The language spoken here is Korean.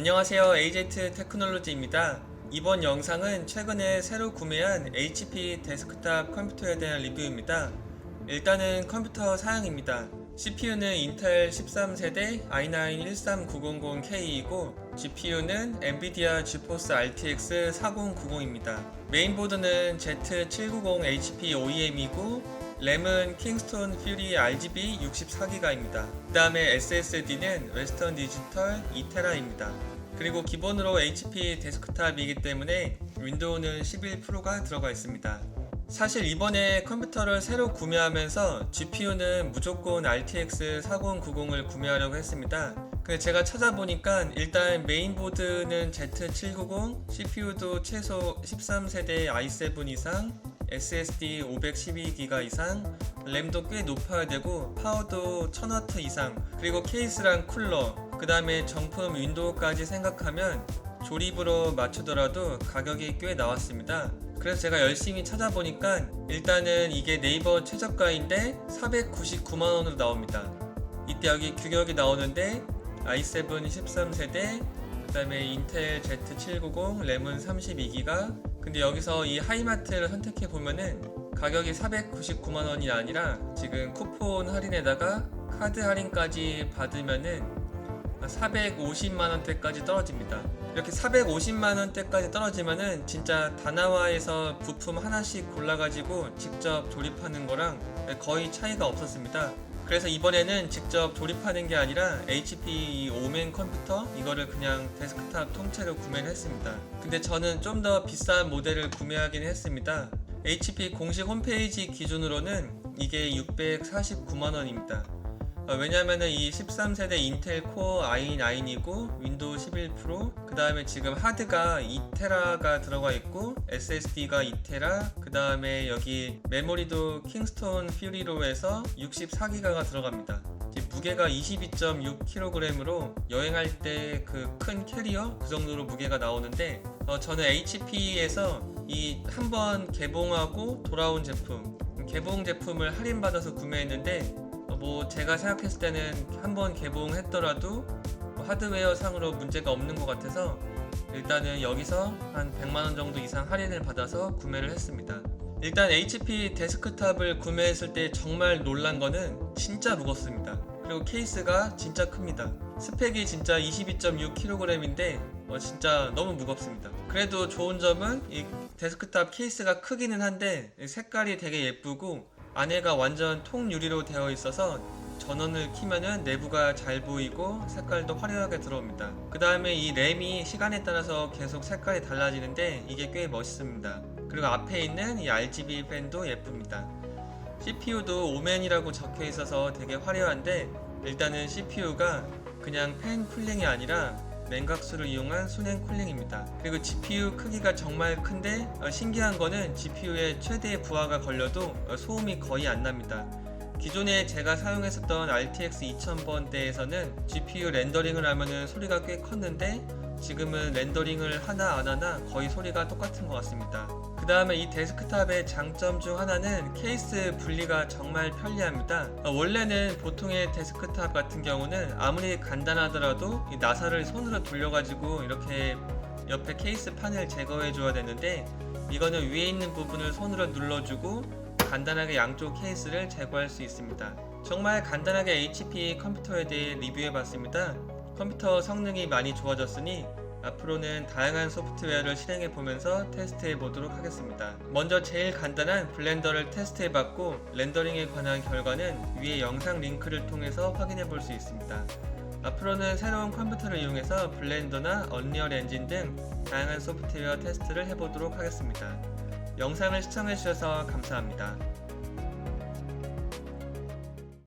안녕하세요. AZ 테크놀로지입니다. 이번 영상은 최근에 새로 구매한 HP 데스크탑 컴퓨터에 대한 리뷰입니다. 일단은 컴퓨터 사양입니다. CPU는 인텔 13세대 i9 13900K이고 GPU는 엔비디아 GeForce RTX 4090입니다. 메인보드는 Z790HP OEM이고 램은 킹스톤 퓨리 RGB 64기가입니다. 그 다음에 SSD는 웨스턴 디지털 2테라입니다. 그리고 기본으로 HP 데스크탑이기 때문에 윈도우는 11%가 들어가 있습니다. 사실 이번에 컴퓨터를 새로 구매하면서 GPU는 무조건 RTX 4090을 구매하려고 했습니다. 근데 제가 찾아보니까 일단 메인보드는 Z790, CPU도 최소 13세대 i7 이상, SSD 512기가 이상, 램도 꽤 높아야 되고 파워도 1000W 이상, 그리고 케이스랑 쿨러, 그 다음에 정품 윈도우까지 생각하면 조립으로 맞추더라도 가격이 꽤 나왔습니다. 그래서 제가 열심히 찾아보니까 일단은 이게 네이버 최저가인데 499만원으로 나옵니다. 이때 여기 규격이 나오는데 i7 13세대 그 다음에 인텔 Z790 램은 32기가 근데 여기서 이 하이마트를 선택해 보면은 가격이 499만 원이 아니라 지금 쿠폰 할인에다가 카드 할인까지 받으면은 450만 원대까지 떨어집니다. 이렇게 450만 원대까지 떨어지면은 진짜 다나와에서 부품 하나씩 골라가지고 직접 조립하는 거랑 거의 차이가 없었습니다. 그래서 이번에는 직접 조립하는 게 아니라 HP 이 오멘 컴퓨터 이거를 그냥 데스크탑 통째로 구매를 했습니다. 근데 저는 좀 더 비싼 모델을 구매하긴 했습니다. HP 공식 홈페이지 기준으로는 이게 649만원입니다. 어, 왜냐면은 이 13세대 인텔 코어 i9이고 윈도우 11%그 다음에 지금 하드가 2테라가 들어가 있고 SSD가 2테라 그 다음에 여기 메모리도 킹스톤 퓨리로 해서 64기가가 들어갑니다. 무게가 22.6kg으로 여행할 때 그 큰 캐리어? 그 정도로 무게가 나오는데 어, 저는 HP에서 이 한 번 개봉하고 돌아온 제품 개봉 제품을 할인받아서 구매했는데 어, 뭐 제가 생각했을 때는 한번 개봉했더라도 뭐 하드웨어 상으로 문제가 없는 것 같아서 일단은 여기서 한 100만원 정도 이상 할인을 받아서 구매를 했습니다. 일단 HP 데스크탑을 구매했을 때 정말 놀란 거는 진짜 무겁습니다. 그리고 케이스가 진짜 큽니다. 스펙이 진짜 22.6kg인데 어, 진짜 너무 무겁습니다. 그래도 좋은 점은 이 데스크탑 케이스가 크기는 한데 색깔이 되게 예쁘고 안에가 완전 통유리로 되어 있어서 전원을 키면은 내부가 잘 보이고 색깔도 화려하게 들어옵니다. 그 다음에 이 램이 시간에 따라서 계속 색깔이 달라지는데 이게 꽤 멋있습니다. 그리고 앞에 있는 이 RGB 펜도 예쁩니다. CPU도 오멘이라고 적혀 있어서 되게 화려한데 일단은 CPU가 그냥 팬 쿨링이 아니라 냉각수를 이용한 순행 쿨링입니다. 그리고 GPU 크기가 정말 큰데 어, 신기한 거는 GPU에 최대 부하가 걸려도 어, 소음이 거의 안 납니다. 기존에 제가 사용했었던 RTX 2000번대에서는 GPU 렌더링을 하면은 소리가 꽤 컸는데 지금은 렌더링을 하나 안 하나 거의 소리가 똑같은 것 같습니다. 그 다음에 이 데스크탑의 장점 중 하나는 케이스 분리가 정말 편리합니다. 어, 원래는 보통의 데스크탑 같은 경우는 아무리 간단하더라도 이 나사를 손으로 돌려가지고 이렇게 옆에 케이스 판을 제거해 줘야 되는데 이거는 위에 있는 부분을 손으로 눌러주고 간단하게 양쪽 케이스를 제거할 수 있습니다. 정말 간단하게 HP 컴퓨터에 대해 리뷰해 봤습니다. 컴퓨터 성능이 많이 좋아졌으니 앞으로는 다양한 소프트웨어를 실행해 보면서 테스트해 보도록 하겠습니다. 먼저 제일 간단한 블렌더를 테스트해 봤고 렌더링에 관한 결과는 위에 영상 링크를 통해서 확인해 볼 수 있습니다. 앞으로는 새로운 컴퓨터를 이용해서 블렌더나 언리얼 엔진 등 다양한 소프트웨어 테스트를 해보도록 하겠습니다. 영상을 시청해 주셔서 감사합니다.